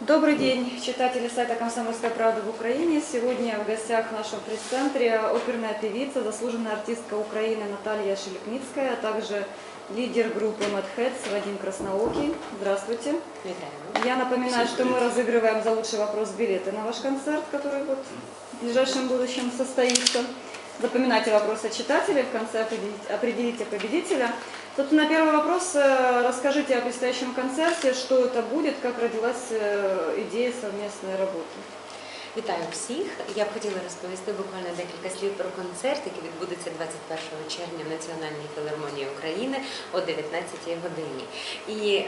Добрый день, читатели сайта «Комсомольская правда» в Украине. Сегодня в гостях в нашем пресс-центре оперная певица, заслуженная артистка Украины Наталья Шелепницкая, а также лидер группы Mad Heads Вадим Красноокий. Здравствуйте. Я напоминаю, что мы разыгрываем за лучший вопрос билеты на ваш концерт, который вот в ближайшем будущем состоится. Запоминайте вопросы читателей, в конце определите победителя. Тут на первый вопрос э, расскажите о предстоящем концерте, что это будет, как родилась э, идея совместной работы. Вітаю всіх. Я б хотіла розповісти буквально декілька слів про концерт, який відбудеться 21 червня в Національній філармонії України о 19 годині. І е,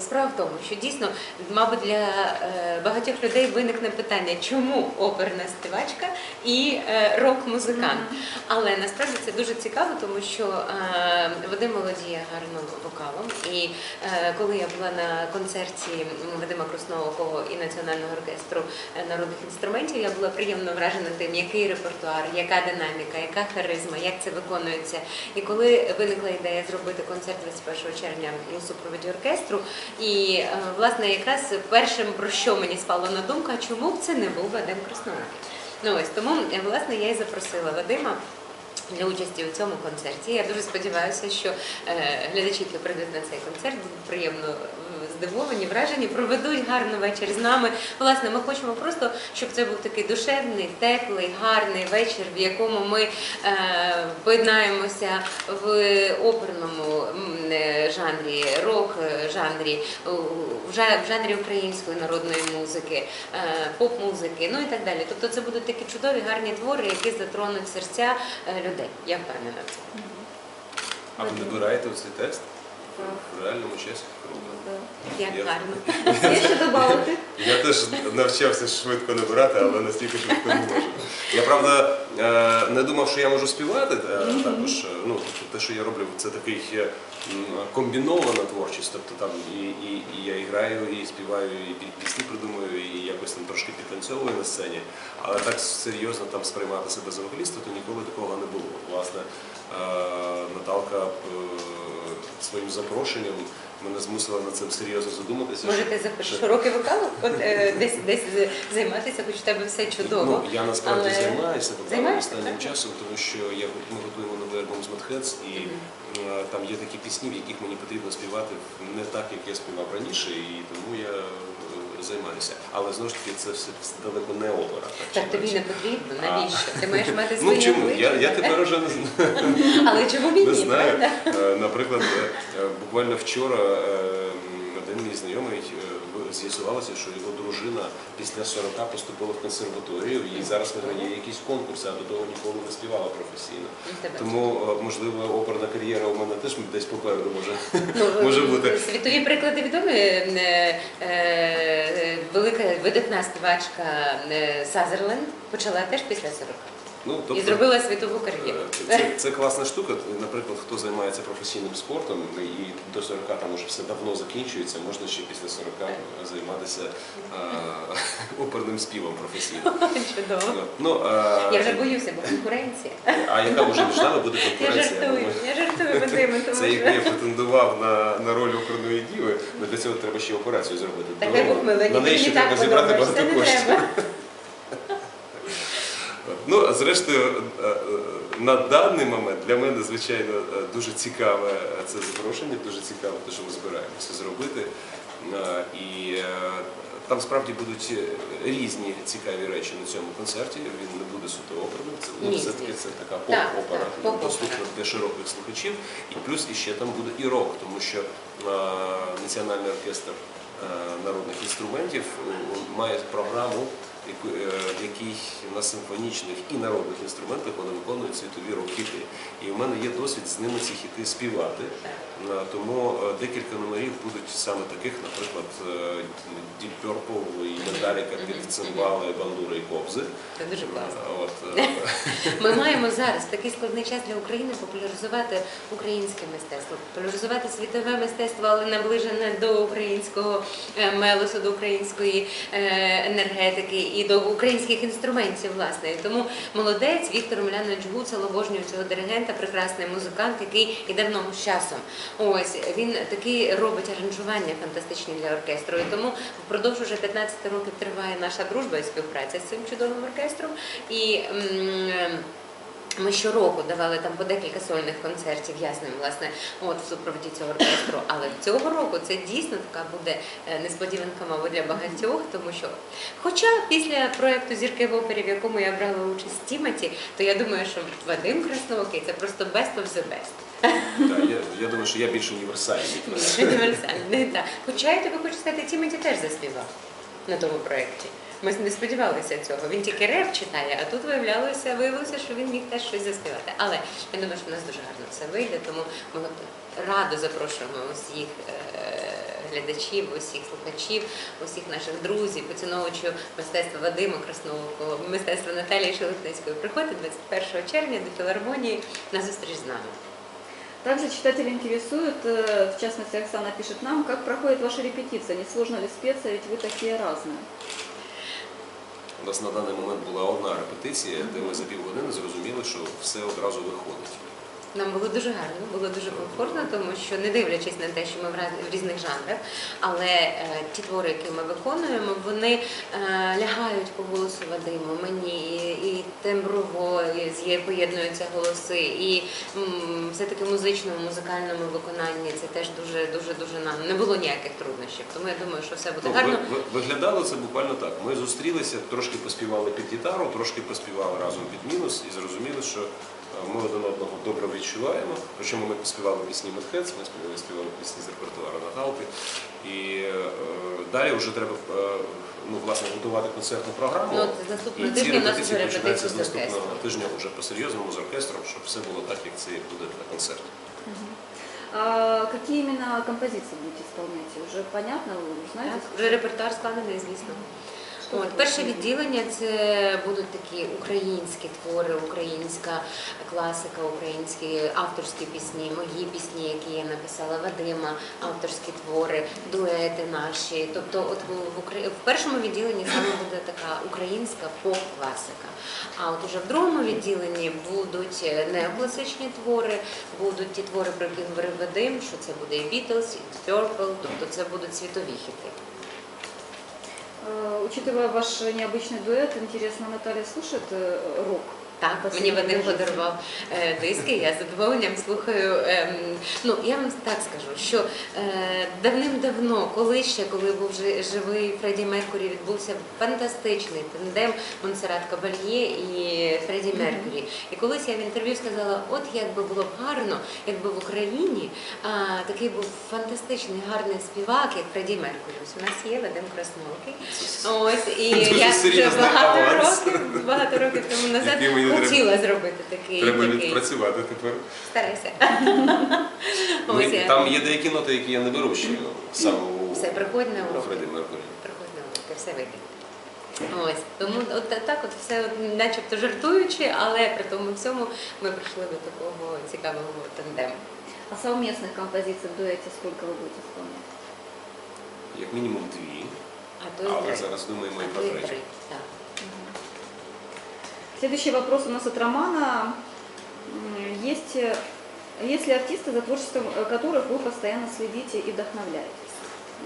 справа в тому, що дійсно, мабуть, для е, багатьох людей виникне питання, чому оперна співачка і е, рок-музикант. Але насправді це дуже цікаво, тому що е, Вадим володіє гарно вокалом. І е, коли я була на концерті Вадима Краснового і Національного оркестру народних інструментів, я була приємно вражена тим, який репертуар, яка динаміка, яка харизма, як це виконується. І коли виникла ідея зробити концерт 21 червня у супроводі оркестру, і е, власне якраз першим про що мені спало на думку, чому б це не був Вадим Красновий? Ну ось тому е, власне я і запросила Вадима. Для участі у цьому концерті я дуже сподіваюся, що е, глядачі, які прийдуть на цей концерт, будуть приємно е, здивовані, вражені, проведуть гарний вечір з нами. Власне, ми хочемо просто, щоб це був такий душевний, теплий, гарний вечір, в якому ми е, поєднаємося в оперному е, жанрі, рок е, жанрі, в жанрі української народної музики, поп-музики, ну і так далі. Тобто це будуть такі чудові, гарні твори, які затронуть серця людей. Я впевнена в цьому. А ви набираєте цей текст в реальному часі? Круто. Як Я- гарно. Є ще добавити? Я теж навчався швидко набирати, але настільки швидко не можу. Я правда е, не думав, що я можу співати. е, Також е, ну тобто те, що я роблю, це такий е, м, комбінована творчість. Тобто там і, і, і я і граю, і співаю, і пі- пісні придумую, і якось там трошки підтанцьовую на сцені. Але так серйозно там сприймати себе за вокаліста, то ніколи такого не було. Власне, е, Наталка е, своїм запрошенням мене змусила над цим серйозно задуматися. Можете що- за що- широкий вокал, от е, десь десь займатися, хоч у тебе все чудово. Ну, я насправді але- займаюся вокалом останнім часом, тому що я, ми готуємо новий альбом з Madheads, і е, там є такі пісні, в яких мені потрібно співати не так, як я співав раніше, і тому я займаюся. Але знову ж таки, це все далеко не опера. Так тобі не потрібно, навіщо? Ти маєш мати свої Ну чому? Я, я тепер уже не знаю. Але чому він Не знаю. Е, Наприклад, е, буквально вчора е, один мій знайомий з'ясувалося, що його дружина після 40 поступила в консерваторію і зараз виграє якісь конкурси, а до того ніколи не співала професійно. Тому, е, можливо, оперна кар'єра у мене теж десь попереду може, Ну, може бути. Світові приклади відомі. Е, е, Велика видатна співачка Сазерленд почала теж після 40 Ну, і зробила світову кар'єру. Е, Це, це класна штука. Наприклад, хто займається професійним спортом і до 40 там уже все давно закінчується, можна ще після 40 займатися е, оперним співом професійно. Чудово. Ну, е, Я вже боюся, бо конкуренція. А яка може між нами буде Я конкуренція? жартую, я жартую, Вадиме, тому Це якби я претендував на, на роль оперної діви, але для цього треба ще операцію зробити. Так. Бог милий, на неї ще треба зібрати багато коштів. Ну, зрештою, е, е, на даний момент для мене, звичайно, е, дуже цікаве це запрошення, дуже цікаво те, що ми збираємося зробити. І там справді будуть різні цікаві речі на цьому концерті. Він не буде суто оперним, це ну, все-таки це така Так, поп-опера, поп-опера. доступна для широких слухачів. І плюс іще там буде і рок, тому що Національний оркестр народних інструментів має програму, е, в якій на симфонічних і народних інструментах вони виконують світові рок-хіти. І в мене є досвід з ними ці хіти співати. Е, Тому е, декілька номерів будуть саме таких, наприклад, Deep Purple і Металіка під цимбали, бандури і кобзи. Це дуже класно. От, Ми маємо зараз такий складний час для України популяризувати українське мистецтво, популяризувати світове мистецтво. але наближене до українського мелосу, до української енергетики і до українських інструментів, власне. Тому молодець Віктор Омелянович Гуцел, обожнює цього диригента, прекрасний музикант, який і давно з часом. Ось він такий робить аранжування фантастичні для оркестру. І тому впродовж уже 15 років триває наша дружба і співпраця з цим чудовим оркестром. І м, ми щороку давали там по декілька сольних концертів ясним, власне, от в супроводі цього оркестру. Але цього року це дійсно така буде е, несподіванка, мабуть, для багатьох, тому що, хоча після проекту Зірки в опері, в якому я брала участь з Тімоті, то я думаю, що Вадим Красноокий це просто best of the best. Так, я, я думаю, що я більш універсальний. Більш універсальний, так. Хоча я тобі хочу сказати, Тімоті теж заспівав на тому проєкті. Ми не сподівалися цього. Він тільки реп читає, а тут виявлялося, виявилося, що він міг теж щось заспівати. Але я думаю, що в нас дуже гарно все вийде, тому ми от радо запрошуємо усіх е, глядачів, усіх слухачів, усіх наших друзів, поціновувачів мистецтва Вадима Краснового, мистецтва Наталії Шелепницької. Приходьте 21 червня до філармонії на зустріч з нами. Также читатели интересуют, э, в частности, Оксана пишет нам, как проходит ваша репетиция, не сложно ли спеться, ведь вы такие разные. У нас на даний момент була одна репетиція, де ми за півгодини зрозуміли, що все одразу виходить. Нам було дуже гарно, було дуже комфортно, тому що не дивлячись на те, що ми в різних жанрах, але е, ті твори, які ми виконуємо, вони е, лягають по голосу Вадиму, мені і, темброво і поєднуються голоси, і все-таки музичному, музикальному виконанні це теж дуже, дуже, дуже нам не було ніяких труднощів. Тому я думаю, що все буде Ну, гарно. ви- ви- виглядало це буквально так. Ми зустрілися, трошки поспівали під гітару, трошки поспівали разом під мінус і зрозуміли, що ми один одного добре відчуваємо. Причому ми співали пісні Медхец, ми співали, співали пісні з репертуару Наталки. І е, далі вже треба е, ну, власне, готувати концертну програму. Ну, от наступного і ці тижня у нас репетиції починаються з з наступного оркестром. тижня вже по-серйозному з оркестром, щоб все було так, як це буде на концерті. А какие именно композиции будете исполнять? Уже понятно, вы знаете? Так, вже репертуар складений, звісно. От, перше відділення це будуть такі українські твори, українська класика, українські авторські пісні, мої пісні, які я написала, Вадима, авторські твори, дуети наші. Тобто, от в, в першому відділенні саме буде така українська поп-класика. А от уже в другому відділенні будуть неокласичні твори, будуть ті твори, про які говорив Вадим, що це буде і Beatles, і Purple, тобто це будуть світові хіти. Э, Учитывая ваш необычный дуэт, интересно, Наталья слушает э, рок? Так, мені Вадим подарував е, диски, я з задоволенням слухаю. ем, ну, я вам так скажу, що е, давним-давно, коли ще, коли був живий Фредді Меркурі, відбувся фантастичний тандем Монсеррат Кабальє і Фредді Меркурі. І колись я в інтерв'ю сказала, от як би було б гарно, якби в Україні а, такий був фантастичний гарний співак, як Фредді Меркурі. Ось у нас є Вадим Красновкий. Ось, і я вже багато років, багато років тому назад хотіла зробити такий. Треба такий. відпрацювати тепер. Старайся. Ну, Ось і я. там є деякі ноти, які я не беру ще саме у Все, приходь на у уроки. Фредді Меркурі. Приходь на уроки, все вийде. Ось, тому от та- так от все от, начебто жартуючи, але при тому всьому ми прийшли до такого цікавого тандему. А совместных композиций в дуэте сколько вы будете исполнять? Як мінімум дві. А то й Але три. зараз думаємо і А про то й третю. три. Так. Следующий вопрос у нас от Романа. М, Есть, э, есть ли артисты, за творчеством э, которых вы постоянно следите и вдохновляетесь?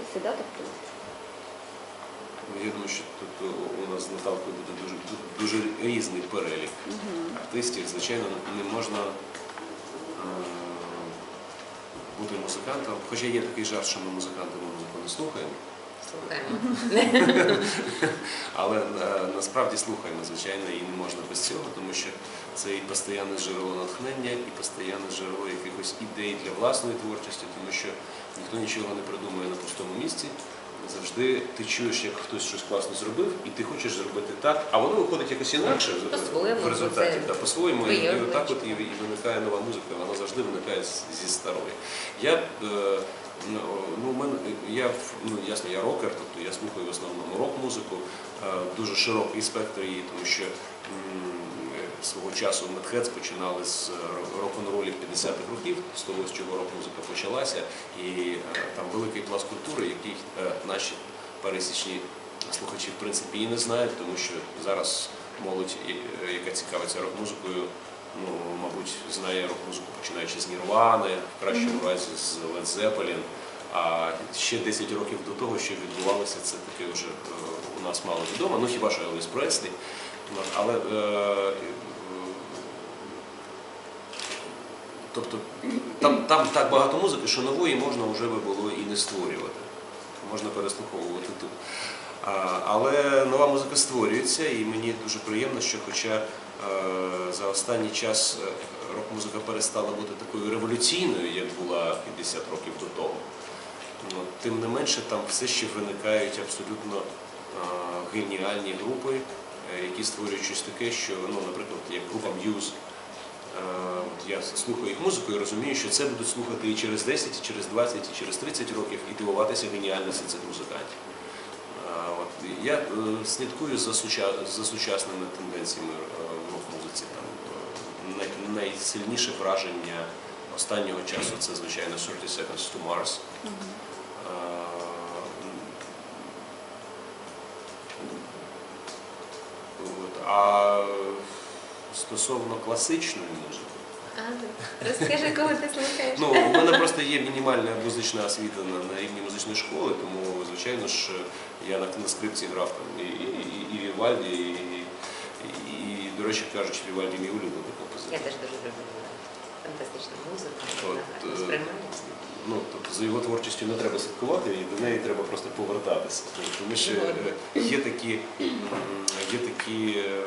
Если да, то кто? Ну, Я думаю, що тут у нас з Наталкою буде дуже, дуже різний перелік Мгм. артистів. Звичайно, не можна е, бути музикантом. Хоча є такий жарт, що ми музиканти ми музику не слухаємо. Слухаємо. Але е, насправді слухаємо, звичайно, і не можна без цього, тому що це і постійне джерело натхнення, і постійне джерело якихось ідей для власної творчості, тому що ніхто нічого не придумує на пустому місці. Завжди ти чуєш, як хтось щось класно зробив, і ти хочеш зробити так, а воно виходить якось інакше в- По-своєму, в результаті. це Да, по-своєму, і, і твоє отак от і, і виникає нова музика, вона завжди виникає з- зі старої. Я б, е, Ну, Ну, мене я ну ясно, я рокер, тобто я слухаю в основному рок-музику, е, дуже широкий спектр її, тому що м, свого часу Медхедс починали з рок-н-ролів 50-х років, з того, з чого рок-музика почалася, і е, там великий пласт культури, який е, наші пересічні слухачі в принципі і не знають, тому що зараз молодь, е, яка цікавиться рок-музикою, ну, мабуть, знає рок-музику починаючи з Нірвани, в кращому разі з Led Zeppelin. А ще 10 років до того, що відбувалося, це таке вже е, у нас мало відомо. Ну хіба що Елвіс Преслі. Ну, Але е, е, тобто там, там так багато музики, що нової можна вже би було і не створювати. Можна переслуховувати тут. А, Але нова музика створюється, і мені дуже приємно, що хоча е, за останній час е, рок-музика перестала бути такою революційною, як була 50 років до того, ну, тим не менше там все ще виникають абсолютно е, геніальні групи, які створюють щось таке, що, ну, наприклад, як група Muse, От я слухаю їх музику і розумію, що це будуть слухати і через 10, і через 20, і через 30 років і дивуватися геніальності цих музикантів. Е, От, я е, слідкую за, сучасними тенденціями е, в рок-музиці. Е, найсильніше враження останнього часу це, звичайно, 30 Seconds to Mars. Е, а стосовно класичної музики, А, розкажи, кого ти слухаєш? Ну, у мене просто є мінімальна музична освіта на, на рівні музичної школи, тому, звичайно ж, я на, на скрипці грав там і, і, і, і Вівальді, і, і, і, до речі кажучи, Вівальді мій улюблений Я теж дуже люблю фантастичну музику, е, сприймається. Ну, тобто за його творчістю не треба слідкувати, і до неї треба просто повертатися. Тому що е, є такі, є такі е,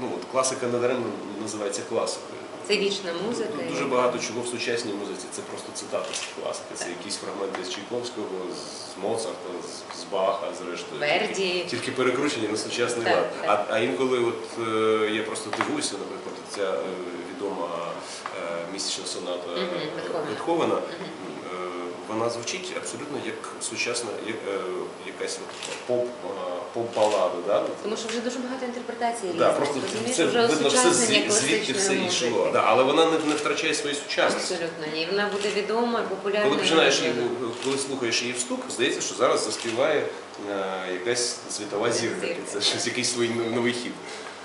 ну, от класика надаремно називається класикою. Це вічна музика. і- Дуже багато чого в сучасній музиці це просто цитати з класики. Це якісь фрагменти з Чайковського, з Моцарта, з- Баха, зрештою. Верді. Тільки, тільки перекручені на сучасний Так, лад. так. А, а інколи от, е, я просто дивуюся, наприклад, ця е, відома е, місячна соната Бетховена. Е, Вона звучить абсолютно як сучасна, як, е, якась поп, е, поп-балада. Да? Тому що вже дуже багато інтерпретацій різних. Да, просто розумієш, це вже видно все звідки все йшло. Да, але вона не, не втрачає свої сучасності. Абсолютно ні. Вона буде відома і популярна. Коли починаєш її, коли слухаєш її вступ, здається, що зараз заспіває е, якась світова. Зірка. Це щось якийсь свій новий хід.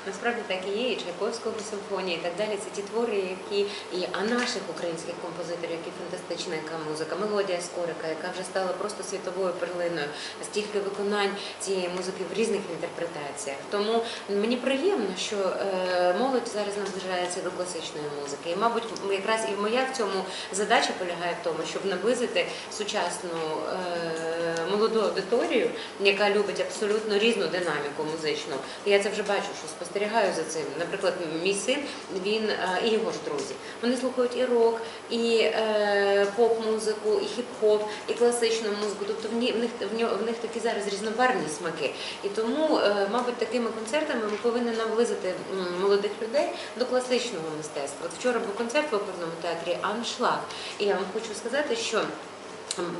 Насправді так і є, і Чайковського симфонії, і так далі. Це ті твори, які і а наших українських композиторів, які фантастична яка музика, мелодія Скорика, яка вже стала просто світовою перлиною, стільки виконань цієї музики в різних інтерпретаціях. Тому мені приємно, що е, молодь зараз наближається до класичної музики. І, мабуть, якраз і моя в цьому задача полягає в тому, щоб наблизити сучасну е, молоду аудиторію, яка любить абсолютно різну динаміку музичну. І я це вже бачу, що спостерігаю за цим. Наприклад, мій син, він е, і його ж друзі. Вони слухають і рок, і е, поп-музику, і хіп-хоп, і класичну музику. Тобто в них в них такі зараз різнобарвні смаки. І тому, е, мабуть, такими концертами ми повинні наблизити молодих людей до класичного мистецтва. От вчора був концерт в оперному театрі Аншлаг. І я вам хочу сказати, що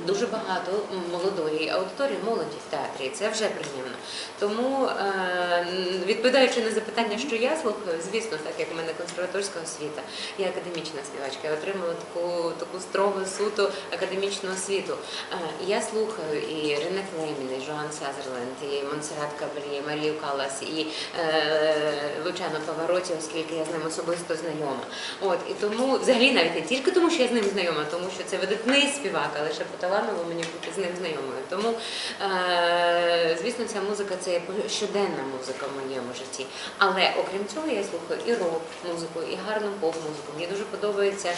дуже багато молодої аудиторії, молоді в театрі. Це вже приємно. Тому, е, відповідаючи на запитання, що я слухаю, звісно, так як в мене консерваторська освіта, я академічна співачка, я отримала таку таку строгу суто академічну освіту. Е, Я слухаю і Рене Флемін, і Жоан Сазерленд, і Монсеррат і Марію Калас, і е, Лучано Павароті, оскільки я з ним особисто знайома. От і тому, взагалі, навіть не тільки тому, що я з ним знайома, тому що це видатний співак, але ще поталаново мені бути з ним знайомою. Тому, е, звісно, ця музика це щоденна музика в моєму житті. Але окрім цього, я слухаю і рок-музику, і гарну поп-музику. Мені дуже подобається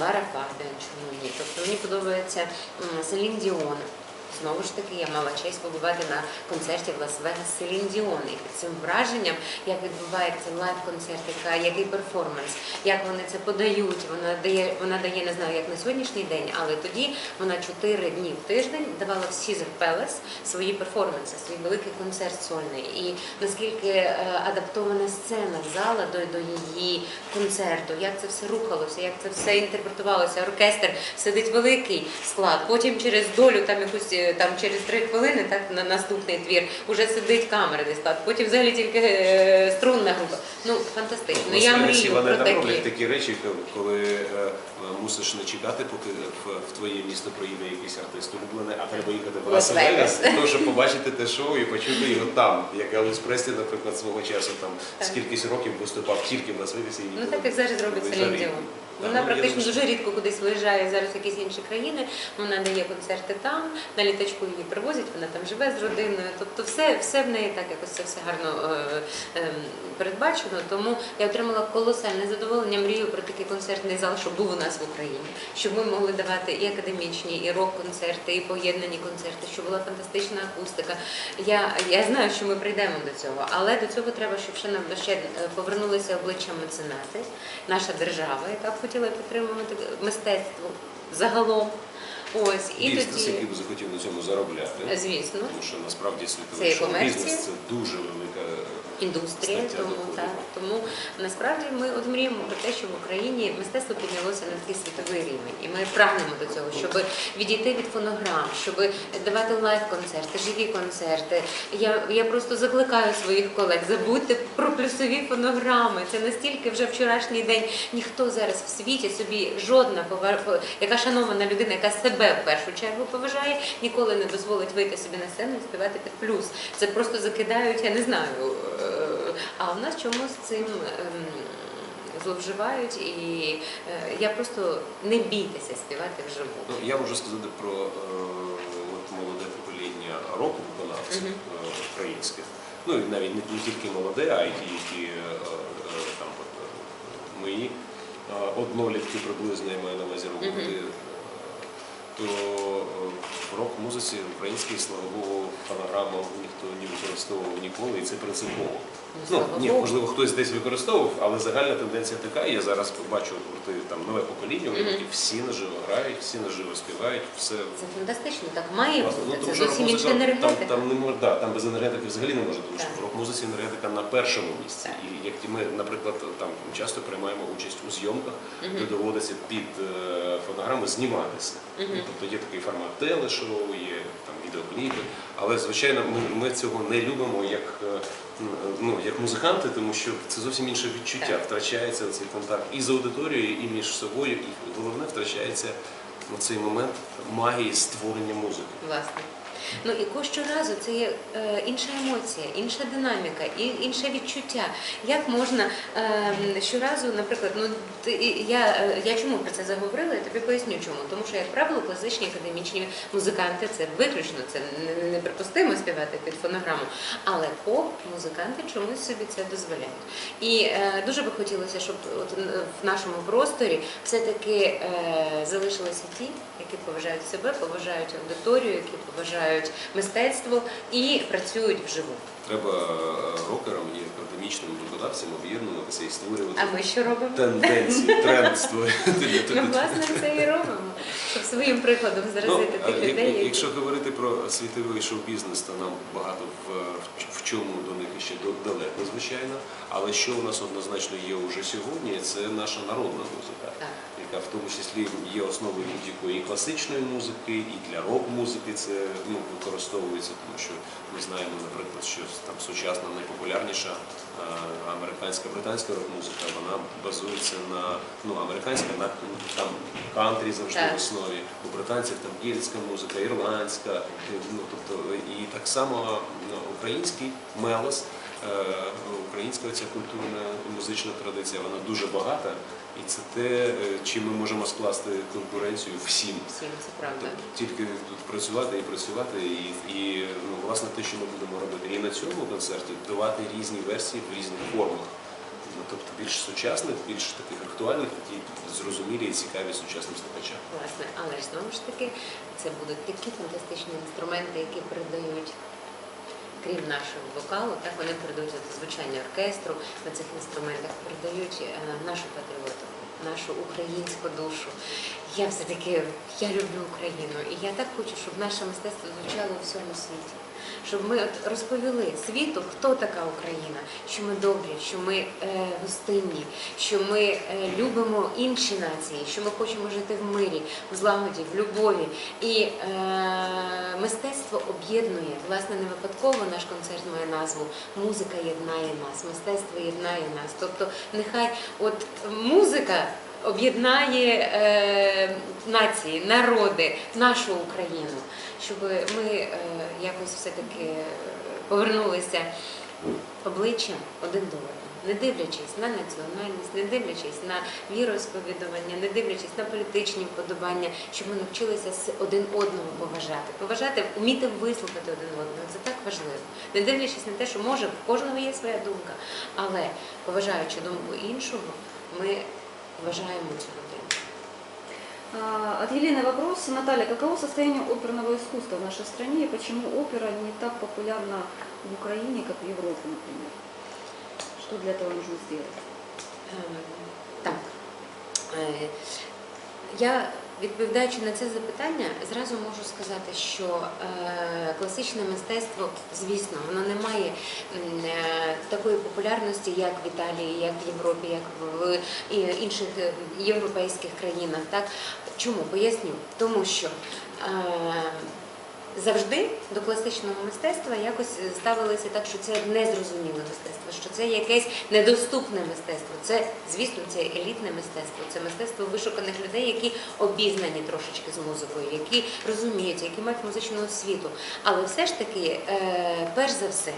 Лара Фарден, чому ні. Тобто мені подобається Селін Діон. Знову ж таки я мала честь побувати на концерті в Лас-Вегас Селін Діон. І цим враженням, як відбувається лайв-концерт, який перформанс, як вони це подають. Вона дає, вона дає не знаю, як на сьогоднішній день, але тоді вона чотири дні в тиждень давала в Caesar Palace свої перформанси, свій великий концерт сольний. І наскільки е, адаптована сцена зала до, до її концерту, як це все рухалося, як це все інтерпретувалося. Оркестр сидить великий склад, потім через долю, там якусь е, там через три хвилини, так на наступний твір, уже сидить камерний склад, потім взагалі тільки е, струнна група. Ну фантастично. В Я мрію вони про там такі. роблять такі речі, коли е, мусиш не чекати, поки в, в твоє місто приїде якийсь артист улюблений, а треба їхати в для того, щоб побачити те шоу і почути його там. Як Елвіс Преслі, наприклад, свого часу там з Так. кількись років виступав тільки в Лас-Вегасі. і Ну так як зараз робить Селін. Діон. Вона ну, практично дуже рідко кудись виїжджає зараз в якісь інші країни. Вона дає концерти там, на літачку її привозять, вона там живе з родиною. Тобто все, все в неї так якось це все гарно е, е, передбачено. Тому я отримала колосальне задоволення. Мрію про такий концертний зал, щоб був у нас в Україні, щоб ми могли давати і академічні, і рок-концерти, і поєднані концерти, щоб була фантастична акустика. Я, я знаю, що ми прийдемо до цього, але до цього треба, щоб ще нам ще е, повернулися обличчя меценати, наша держава, яка б хотіла підтримувати мистецтво загалом. Ось і Бізнес, тоді, який би захотів на цьому заробляти. звісно, Тому що насправді світовий шоу-бізнес це дуже велика індустрія, тому так тому насправді ми от мріємо про те, що в Україні мистецтво піднялося на такий світовий рівень, і ми прагнемо до цього, щоб відійти від фонограм, щоб давати лайв-концерти, живі концерти. Я, я просто закликаю своїх колег, забудьте про плюсові фонограми. Це настільки вже вчорашній день. Ніхто зараз в світі собі жодна повар- яка шанована людина, яка себе в першу чергу поважає, ніколи не дозволить вийти собі на сцену і співати під плюс. Це просто закидають, я не знаю. Е, А в нас чомусь цим ем, зловживають, і е, я просто не бійтеся співати вживу. Ну, я можу сказати про е, от молоде покоління року виконавців е, українських. Ну і навіть не, тільки молоде, а й ті, які там от, мої однолітки приблизно я маю на увазі роботи. Мгм. То в рок-музиці українській, слава Богу, фонограму ніхто не використовував ніколи, і це принципово. Ну, Ну, ні, можливо, хтось десь використовував, але загальна тенденція така. Я зараз бачу гурти там нове покоління, Мгм. які всі наживо грають, всі наживо співають, все Це фантастично, так має бути. ну, Це зовсім інша енергетика. Там, там не може, да, там без енергетики взагалі не може, тому що в рок-музиці енергетика на першому місці. Так. І як ми, наприклад, там часто приймаємо участь у зйомках, Мгм. де доводиться під е, фонограми зніматися. Мгм. Ну, Тобто є такий формат телешоу, є там відеокліпи. Але звичайно, ми, ми цього не любимо як, е, ну, як музиканти, тому що це зовсім інше відчуття. Втрачається цей контакт і з аудиторією, і між собою, і головне втрачається цей момент магії створення музики. Власне. Ну і ко- щоразу це є е, інша емоція, інша динаміка, і інше відчуття. Як можна е, щоразу, наприклад, ну я, е, я чому про це заговорила, я тобі поясню чому. Тому що, як правило, класичні академічні музиканти це виключно, це неприпустимо співати під фонограму. Але поп-музиканти чомусь собі це дозволяють. І е, дуже би хотілося, щоб от в нашому просторі все-таки е, залишилися ті, які поважають себе, поважають аудиторію, які поважають мистецтво і працюють вживу. Треба е, рокерам і академічним виконавцям об'єднуватися і створювати А ми що робимо? тенденції, тренд створювати Ми власне це і робимо, щоб своїм прикладом Ну, заразити а тих людей. якщо говорити про світовий шоу-бізнес, то нам багато в, чому до них ще далеко, звичайно. Але що у нас однозначно є уже сьогодні, це наша народна музика, Так. яка в тому числі є основою будь-якої і класичної музики, і для рок-музики це ну, використовується, тому що ми знаємо, наприклад, що там сучасна найпопулярніша е, американська британська рок-музика, вона базується на ну американська на там кантрі завжди в основі. У британців там кельтська музика, ірландська, ну тобто і так само ну, український мелос, е, українська ця культурна музична традиція, вона дуже багата, і це те, е, чим ми можемо скласти конкуренцію всім. Всім це правда. Тобто Тільки тут працювати і працювати, і, і ну, власне те, що ми будемо робити. І на цьому концерті давати різні версії в різних формах. тобто більш сучасних, більш таких актуальних, які зрозумілі і цікаві сучасним слухачам. Власне, але ж знову ж таки, це будуть такі фантастичні інструменти, які передають. Крім нашого вокалу, так вони передають звучання оркестру на цих інструментах, передають е, нашу патріотику, нашу українську душу. Я все-таки я люблю Україну, і я так хочу, щоб наше мистецтво звучало у всьому світі. Щоб ми от розповіли світу, хто така Україна, що ми добрі, що ми е, гостинні, що ми е, любимо інші нації, що ми хочемо жити в мирі, в злагоді, в любові. І е, мистецтво об'єднує. Власне, не випадково наш концерт має назву Музика єднає нас, мистецтво єднає нас. Тобто, нехай от музика. Об'єднає е, нації, народи, нашу Україну, щоб ми е, якось все-таки повернулися обличчям один до одного, не дивлячись на національність, не дивлячись на віросповідування, не дивлячись на політичні вподобання, щоб ми навчилися один одного поважати, поважати, вміти вислухати один одного. Це так важливо. Не дивлячись на те, що може в кожного є своя думка, але поважаючи думку іншого, ми цю людину. А, От Елены вопрос. Наталья, каково состояние оперного искусства в нашей стране и почему опера не так популярна в Украине, как в Европе, например? Что для этого нужно сделать? Ем, Так. Е, Я, відповідаючи на це запитання, зразу можу сказати, що е, класичне мистецтво, звісно, воно не має е, такої популярності, як в Італії, як в Європі, як в інших е, європейських країнах. Так? Чому? Поясню. Тому що завжди до класичного мистецтва якось ставилися так, що це незрозуміле мистецтво, що це якесь недоступне мистецтво. Це, звісно, це елітне мистецтво, це мистецтво вишуканих людей, які обізнані трошечки з музикою, які розуміють, які мають музичну освіту. Але все ж таки, е, перш за все, е,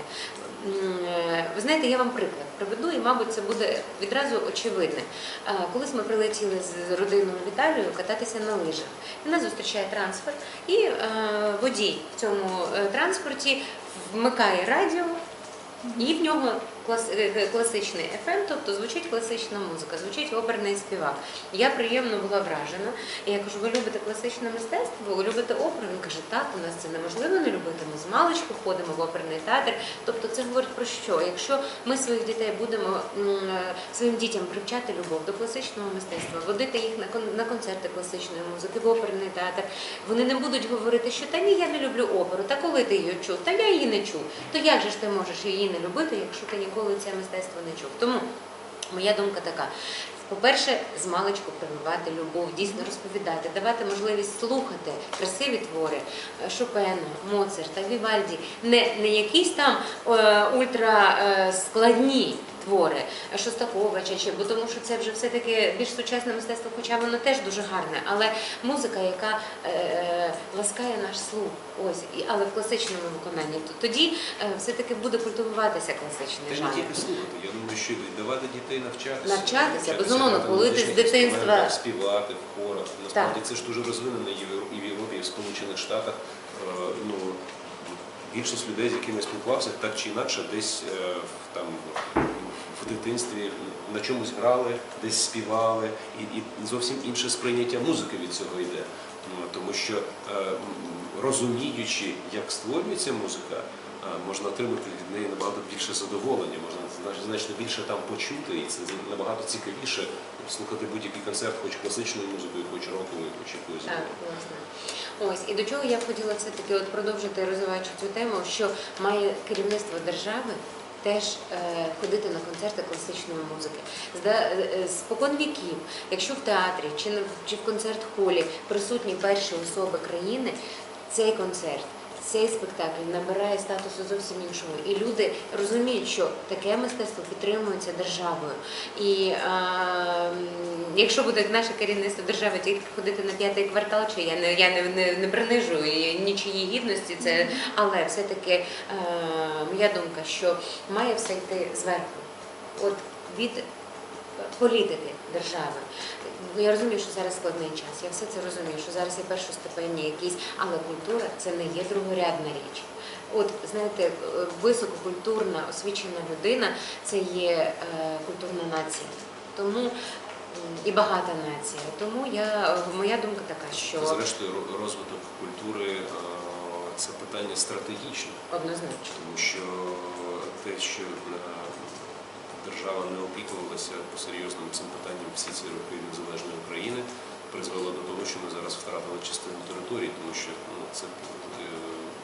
ви знаєте, я вам приклад приведу, і, мабуть, це буде відразу очевидне. Е, Колись ми прилетіли з родиною в Італію кататися на лижах. Нас зустрічає трансфер, і е, водій в цьому е, транспорті вмикає радіо, і в нього е, класичний FM, тобто звучить класична музика, звучить оперний співак. Я приємно була вражена. І я кажу, ви любите класичне мистецтво, ви любите оперу? Він каже, так, у нас це неможливо не любити. Ми з маличку ходимо в оперний театр. Тобто це говорить про що? Якщо ми своїх дітей будемо е, своїм дітям привчати любов до класичного мистецтва, водити їх на концерти класичної музики, в оперний театр, вони не будуть говорити, що та ні, я не люблю оперу, та коли ти її чув, та я її не чув. То як же ж ти можеш її не любити, якщо ти ніколи це мистецтво не чув? Тому моя думка така. По-перше, з маличку прививати любов, дійсно розповідати, давати можливість слухати красиві твори е, Шопена, Моцарта, Вівальді, не, не якісь там е, ультраскладні. е, твори е, Шостаковича, чи, бо тому що це вже все-таки більш сучасне мистецтво, хоча воно теж дуже гарне, але музика, яка е, ласкає наш слух, ось, і- але в класичному виконанні, то тоді е, все-таки буде культивуватися класичний Та й не тільки слухати, я думаю, що давати дітей навчатися. Навчатися, безумовно, коли ти з дитинства- співати в хорах. Насправді Так. це ж дуже розвинено і в Європі, і в Сполучених Штатах. Е, Ну, більшість людей, з якими я спілкувався, так чи інакше, десь е, там в дитинстві на чомусь грали, десь співали, і, і зовсім інше сприйняття музики від цього йде. Ну, Тому що е, розуміючи, як створюється музика, е, можна отримати від неї набагато більше задоволення, можна значно більше там почути, і це набагато цікавіше слухати будь-який концерт, хоч класичною музикою, хоч роковою, хоч якоюсь. Ось і до чого я б хотіла все таки от продовжити розвиваючи цю тему, що має керівництво держави. Теж е, ходити на концерти класичної музики. Е, е, спокон віків, якщо в театрі чи, в концерт-холі присутні перші особи країни, цей концерт, цей спектакль набирає статусу зовсім іншого. І люди розуміють, що таке мистецтво підтримується державою. І е, якщо буде наше керівництво держави тільки ходити на п'ятий квартал, чи я не я не, не, не принижую нічиї гідності, це але все-таки е, моя думка, що має все йти зверху, от від політики держави. Ну, я розумію, що зараз складний час. Я все це розумію, що зараз є першостепенні якісь, але культура це не є другорядна річ. От знаєте, е, висококультурна освічена людина це є е, культурна нація. Тому і багата нація. Тому я моя думка така, що Зрештою, розвиток культури е, це питання стратегічне. однозначно. Тому що те, що е, держава не опікувалася по-серйозному цим питанням всі ці роки незалежної України, призвело до того, що ми зараз втратили частину території, тому що ну, це е,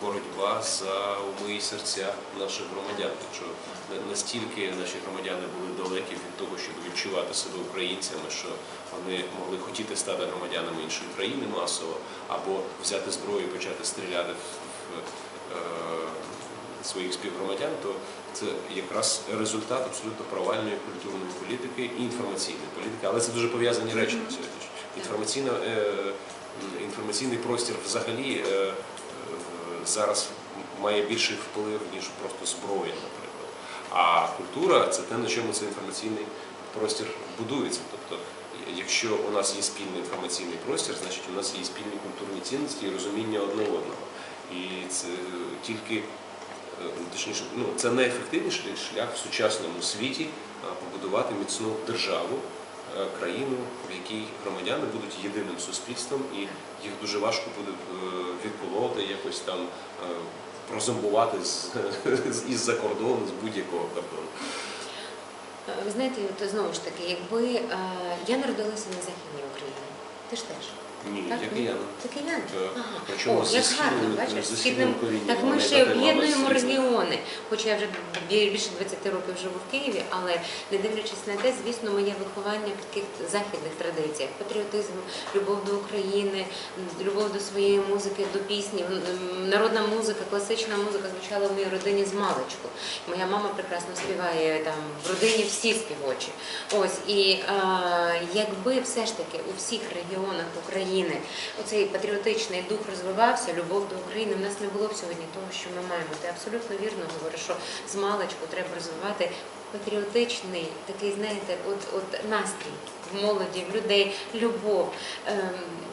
боротьба за уми і серця наших громадян. Якщо на- настільки наші громадяни були далекі від того, щоб відчувати себе українцями, що вони могли хотіти стати громадянами іншої країни масово, або взяти зброю і почати стріляти в, в е, своїх співгромадян, то це якраз результат абсолютно провальної культурної політики і інформаційної політики. Але це дуже пов'язані речі на сьогодні. Е, інформаційний простір взагалі е, е, зараз має більший вплив, ніж просто зброя, наприклад. А культура це те, на чому цей інформаційний простір будується. Тобто, якщо у нас є спільний інформаційний простір, значить у нас є спільні культурні цінності і розуміння одне одного. І це тільки точніше, ну це найефективніший шлях в сучасному світі побудувати міцну державу, е, країну, в якій громадяни будуть єдиним суспільством, і їх дуже важко буде е, відколоти, якось там е, прозомбувати із-за кордону, з будь-якого кордону. Е, Ви знаєте, от знову ж таки, якби е, я народилася на західній Україні, ти ж теж. Ні, Так, як ні? і я. Ти киян? Так. Ага. Причому О, як східним- гарно, бачиш, зі східним корінням. Так ми ще об'єднуємо регіони. Хоча я вже більше 20 років живу в Києві, але не дивлячись на те, звісно, моє виховання в таких західних традиціях. Патріотизм, любов до України, любов до своєї музики, до пісні. Народна музика, класична музика звучала в моїй родині з маличку. Моя мама прекрасно співає там в родині всі співочі. Ось і е, якби все ж таки у всіх регіонах України оцей патріотичний дух розвивався, любов до України, в нас не було б сьогодні того, що ми маємо. Ти абсолютно вірно говориш, що з маличку треба розвивати патріотичний такий, знаєте, от, от настрій в молоді, в людей, любов. Ем,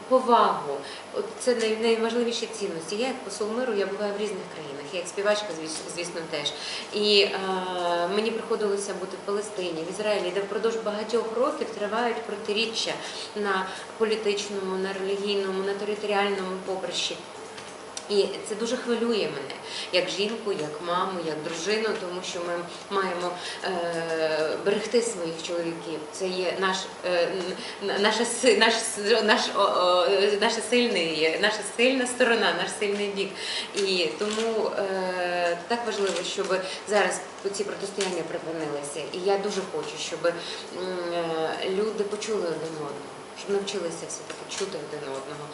Повагу, от це най- найважливіші цінності. Я як посол миру, я буваю в різних країнах, я як співачка, звісно, теж. І е, мені приходилося бути в Палестині, в Ізраїлі, де впродовж багатьох років тривають протиріччя на політичному, на релігійному, на територіальному поприщі. І це дуже хвилює мене як жінку, як маму, як дружину, тому що ми маємо е, берегти своїх чоловіків. Це є наш, е, наша, наш, наш, наша, сильний, наша сильна сторона, наш сильний бік. І тому е, так важливо, щоб зараз ці протистояння припинилися. І я дуже хочу, щоб люди почули один одного щоб навчилися все-таки чути один одного.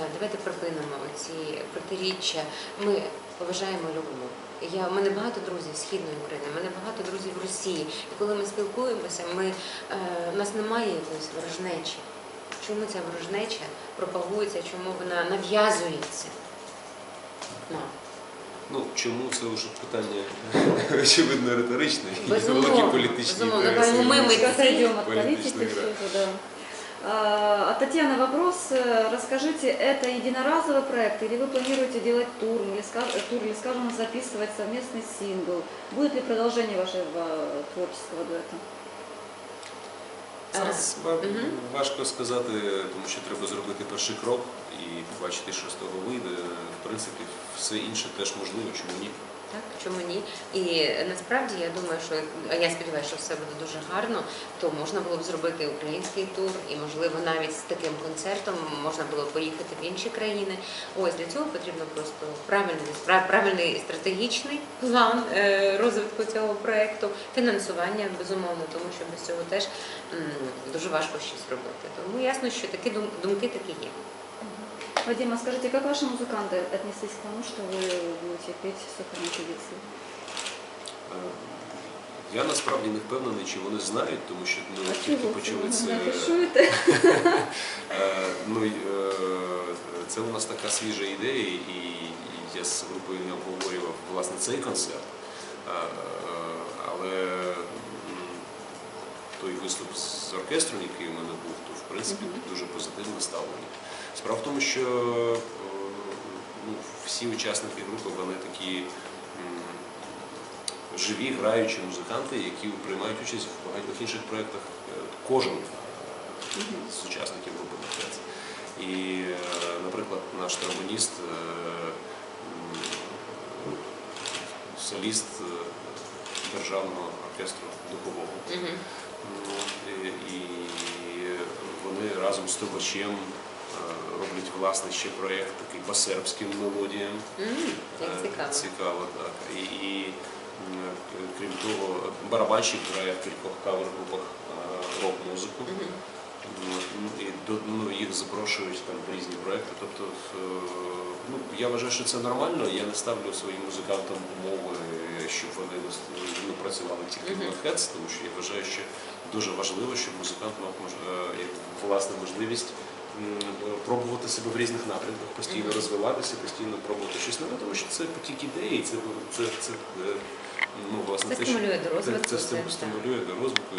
Е, Давайте припинимо ці протиріччя. Ми поважаємо любимо. Я, у мене багато друзів з Східної України, у мене багато друзів в Росії. І коли ми спілкуємося, ми, е, у нас немає якоїсь ворожнечі. Чому ця ворожнеча пропагується, чому вона нав'язується нам? Ну чому це вже питання очевидно риторичне і великі політичні безумовно. інтереси. Тому ми Немножко митцы. отойдем от политики Политичная игра. всё же, да. А, а Татьяна, вопрос. э, Расскажите, это единоразовый проект или вы планируете делать тур или, ска- тур, или скажем, записывать совместный сингл? Будет ли продолжение вашего творческого дуэта? Зараз А, ва- мгм. важко сказати, тому що треба зробити перший крок і побачити, що з того вийде. В принципі, все інше теж можливо, чому ні. Так, чому ні? І насправді я думаю, що я сподіваюся, що все буде дуже гарно, то можна було б зробити український тур, і можливо навіть з таким концертом можна було поїхати в інші країни. Ось для цього потрібно просто правильний правильний стратегічний план е, розвитку цього проекту, фінансування безумовно, тому що без цього теж дуже важко щось робити. Тому ясно, що такі дум- думки такі є. Вадим, а скажите, как ваши музыканты отнеслись к тому, что вы будете петь в сухой традиции? Е, Я насправді не впевнений, чи вони знають, тому що ну, А тільки чего? почали це. Напишу это. Е, Ну, й, е, це у нас така свіжа ідея, і я з групою не обговорював власне цей концерт. Е, е, Але м, той виступ з оркестром, який у мене був, то в принципі дуже позитивне ставлення. Справа в тому, що е, ну, всі учасники групи вони такі живі, граючі музиканти, які приймають участь в багатьох інших проєктах. Е, Кожен е, з учасників групи «Мертвець». І, наприклад, наш тромбоніст, е, соліст державного оркестру духового. Мгм. Ну, і, і вони разом з трубачем роблять власне ще проєкт такий по сербським мелодіям. Е, цікаво. Цікаво, так. І, і крім того, барабанщик грає в кількох кавер-групах е, рок-музику. Ну, І ну, їх запрошують там в різні проекти. Тобто, е, ну, я вважаю, що це нормально. Я не ставлю своїм музикантам умови, щоб вони ну, працювали тільки в. Хец, тому що я вважаю, що дуже важливо, щоб музикант мав власну можливість пробувати себе в різних напрямках, постійно розвиватися, постійно пробувати щось нове, тому що це потік ідеї, це, це, це, е, ну, власне, Це це, стимулює до розвитку, Це, це, стимулює до розвитку.